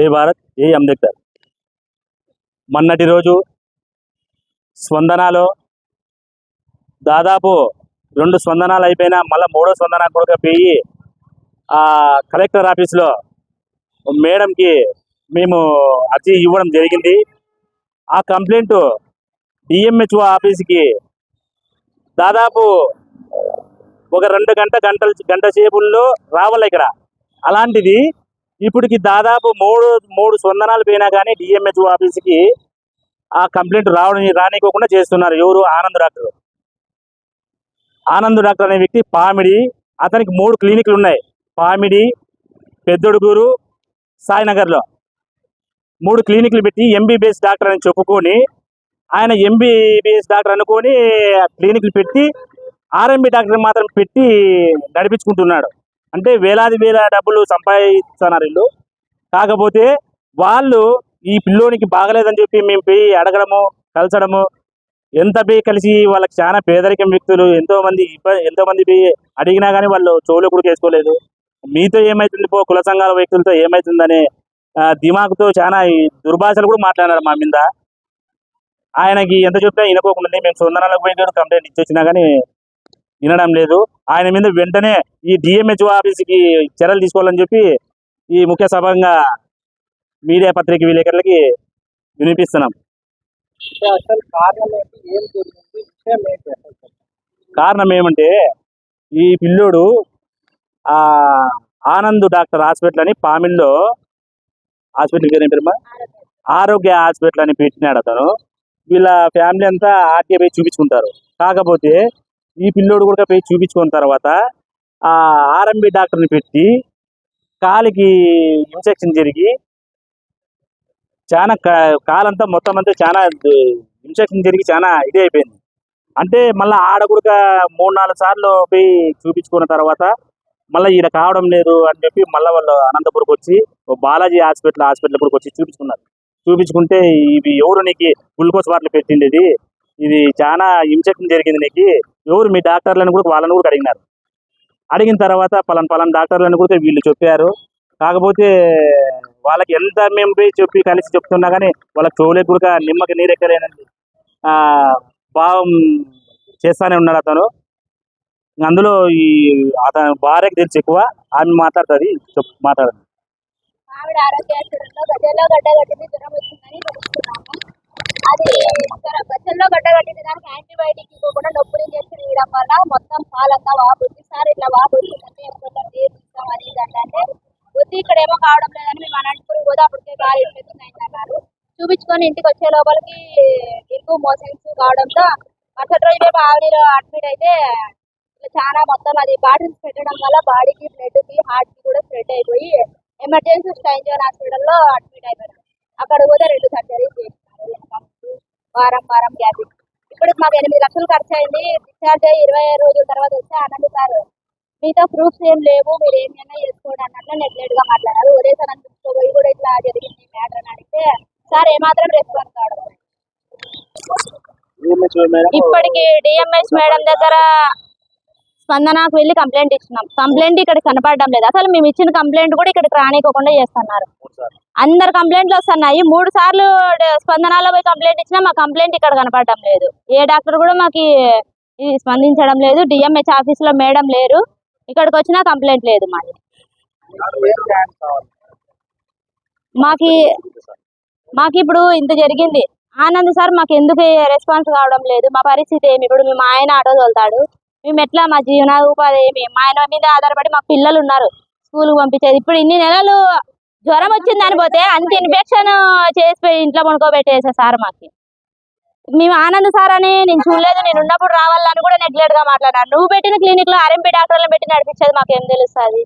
ఏ భారత్ ఏ అంబేద్కర్. మొన్నటి రోజు స్పందనలో దాదాపు రెండు స్పందనాలు అయిపోయినా మళ్ళీ మూడో స్పందన కూడా పోయి ఆ కలెక్టర్ ఆఫీస్లో మేడంకి మేము అర్జీ ఇవ్వడం జరిగింది. ఆ కంప్లైంట్ డిఎంహెచ్ఓ ఆఫీస్కి దాదాపు ఒక రెండు గంట గంటలు గంట సేపుల్లో రావాలి ఇక్కడ? అలాంటిది ఇప్పటికి దాదాపు మూడు మూడు స్పందనాలు పోయినా కానీ డిఎంహెచ్ఓ ఆఫీస్కి ఆ కంప్లైంట్ రావడం రానికోకుండా చేస్తున్నారు. ఎవరు? ఆనంద్ డాక్టర్. ఆనంద్ డాక్టర్ అనే వ్యక్తి పామిడి అతనికి మూడు క్లినిక్లు ఉన్నాయి. పామిడి పెద్దొడుగూరు సాయినగర్లో. మూడు క్లినిక్లు పెట్టి ఎంబీబీఎస్ డాక్టర్ అని చెప్పుకొని ఆయన ఎంబీబీఎస్ డాక్టర్ అనుకొని క్లినిక్లు పెట్టి ఆర్ఎంబి డాక్టర్ మాత్రం పెట్టి నడిపించుకుంటున్నాడు. అంటే వేలాది వేల డబ్బులు సంపాదిస్తున్నారు వీళ్ళు. కాకపోతే వాళ్ళు ఈ పిల్లోనికి బాగలేదని చెప్పి మేము పోయి అడగడము కలసడము ఎంత పోయి కలిసి వాళ్ళకి చాలా పేదరికం వ్యక్తులు ఎంతో మంది ఎంతో మంది పోయి అడిగినా కానీ వాళ్ళు చెవులు కూడా చేసుకోలేదు మీతో ఏమైతుంది పో కుల సంఘాల వ్యక్తులతో ఏమైతుందని దిమాకుతో చాలా ఈ దుర్భాషలు కూడా మాట్లాడారు మా మీద. ఆయనకి ఎంత చెప్పినా వినుకోకుండా మేము సుందరాలకు పోయి కంప్లైంట్ ఇచ్చేసినా కానీ వినడం లేదు. ఆయన మీద వెంటనే ఈ డిఎంహెచ్ఓ ఆఫీస్కి చర్యలు తీసుకోవాలని చెప్పి ఈ ముఖ్య సభంగా మీడియా పత్రిక విలేకరులకి వినిపిస్తున్నాం. కారణం ఏమంటే ఈ పిల్లోడు ఆ ఆనంద్ డాక్టర్ హాస్పిటల్ అని పామిల్లో హాస్పిటల్ పేరు పేరమ్మా? ఆరోగ్య హాస్పిటల్ అని పెట్టినాడు అతను. వీళ్ళ ఫ్యామిలీ అంతా ఆర్టీఐ పోయి చూపించుకుంటారు. కాకపోతే ఈ పిల్లోడు కూడా పోయి చూపించుకున్న తర్వాత ఆ ఆర్ఎంబి డాక్టర్ని పెట్టి కాలికి ఇన్ఫెక్షన్ జరిగి చాలా కా- కాలంతా మొత్తం అంతా చాలా ఇన్ఫెక్షన్ జరిగి చాలా ఇది అయిపోయింది. అంటే మళ్ళీ ఆడ కూడా మూడు నాలుగు సార్లు పోయి చూపించుకున్న తర్వాత మళ్ళీ ఈడ కావడం లేదు అని చెప్పి మళ్ళీ వాళ్ళు అనంతపురంకి వచ్చి బాలాజీ హాస్పిటల్ హాస్పిటల్ కూడా వచ్చి చూపించుకున్నారు. చూపించుకుంటే ఇవి ఎవరు నీకు గ్లూకోజ్ బాటిల్ పెట్టిండేది? ఇది చాలా ఇన్ఫెక్షన్ జరిగింది నీకు? ఎవరు మీ డాక్టర్లను కూడా వాళ్ళని కూడా అడిగినారు. అడిగిన తర్వాత పలాన్ పలాన్ డాక్టర్లను కూడా వీళ్ళు చెప్పారు. కాకపోతే వాళ్ళకి ఎంత మేము పోయి చెప్పి కలిసి చెప్తున్నా కానీ వాళ్ళకి చెవులకు కూడా నిమ్మకి నీరెక్కలేనండి ఆ, భావం చేస్తానే ఉన్నాడు అతను. అందులో ఈ అతను భార్యకి తెలిసి ఎక్కువ ఆమె మాట్లాడుతుంది చెప్ మాట్లాడదు. అది జ్వరం- గజల్లో గడ్డ దానికి యాంటీబయాటిక్ ఇవ్వకుండా నొప్పులు ఇంజక్షన్ ఇవ్వడం వల్ల మొత్తం పాలంతా వాపుద్ది. సార్ ఇట్లా వాపు వచ్చిందంటే ఎప్పుడైనా అది అంటే. బుద్ధి ఇక్కడ ఏమో కావడం లేదని మేము అనంతపురం కూడా అప్పటికే బాగా ఇన్ఫెక్షన్ అయింది అన్నారు. చూపించుకొని ఇంటికి వచ్చే లోపలికి ఎక్కువ మోషన్స్ కావడంతో మరుసటి రోజు రేపు అడ్మిట్ అయితే చాలా మొత్తం అది బాటిల్స్ పెట్టడం వల్ల బాడీకి బ్లడ్కి హార్ట్కి కూడా స్ప్రెడ్ అయిపోయి ఎమర్జెన్సీ స్టైన్ జోన్ హాస్పిటల్లో అడ్మిట్ అయిపోయారు అక్కడ కూడా రెండు సర్జరీస్ చేసి వారం వారం గ్యాప్ ఇప్పుడు మాకు ఎనిమిది లక్షలు ఖర్చు అయింది డిశ్చార్జ్ అయ్యి ఇరవై రోజుల తర్వాత వస్తే ఆనంద్ సార్ మీతో ప్రూఫ్స్ ఏం లేవు మీరు ఏమైనా చేసుకోండి అన్నట్లు నెగ్లెక్ట్గా మాట్లాడారు. ఒరే సార్ అని పోయి కూడా ఇట్లా జరిగింది మ్యాటర్ అని అడిగితే సార్ ఏమాత్రం రెస్పాన్స్ కావడం ఇప్పటికి డిఎంఎస్ మేడం దగ్గర స్పందనకు వెళ్ళి కంప్లైంట్ ఇచ్చినాం కంప్లైంట్ ఇక్కడ కనపడడం లేదు. అసలు మేము ఇచ్చిన కంప్లైంట్ కూడా ఇక్కడికి రానికోకుండా చేస్తున్నారు. అందరు కంప్లైంట్లు వస్తున్నాయి. మూడు సార్లు స్పందనలో పోయి కంప్లైంట్ ఇచ్చినా మా కంప్లైంట్ ఇక్కడ కనపడడం లేదు. ఏ డాక్టర్ కూడా మాకు స్పందించడం లేదు. డిఎంహెచ్ ఆఫీస్లో మేడం లేరు. ఇక్కడికి వచ్చినా కంప్లైంట్ లేదు మాది. మాకి మాకు ఇప్పుడు ఇంత జరిగింది. ఆనంద్ సార్ మాకు ఎందుకు రెస్పాన్స్ కావడం లేదు? మా పరిస్థితి ఏమి? ఇప్పుడు మేము ఆయన ఆటో తోలుతాడు. మేము ఎట్లా మా జీవనోపాధి ఏమి మా ఆయన మీద ఆధారపడి మాకు పిల్లలు ఉన్నారు స్కూల్కి పంపించేది. ఇప్పుడు ఇన్ని నెలలు జ్వరం వచ్చిందని పోతే అంత ఇన్ఫెక్షన్ చేసిపోయి ఇంట్లో పనుకోబెట్టేసే సార్ మాకు. మేము ఆనంద్ సార్ అని నేను చూడలేదు నేను ఉన్నప్పుడు రావాలని కూడా నెగ్లెక్ట్గా మాట్లాడాను. నువ్వు పెట్టిన క్లినిక్లో ఆర్ఎంపీ డాక్టర్లను పెట్టి నడిపించేది మాకేం తెలుస్తుంది?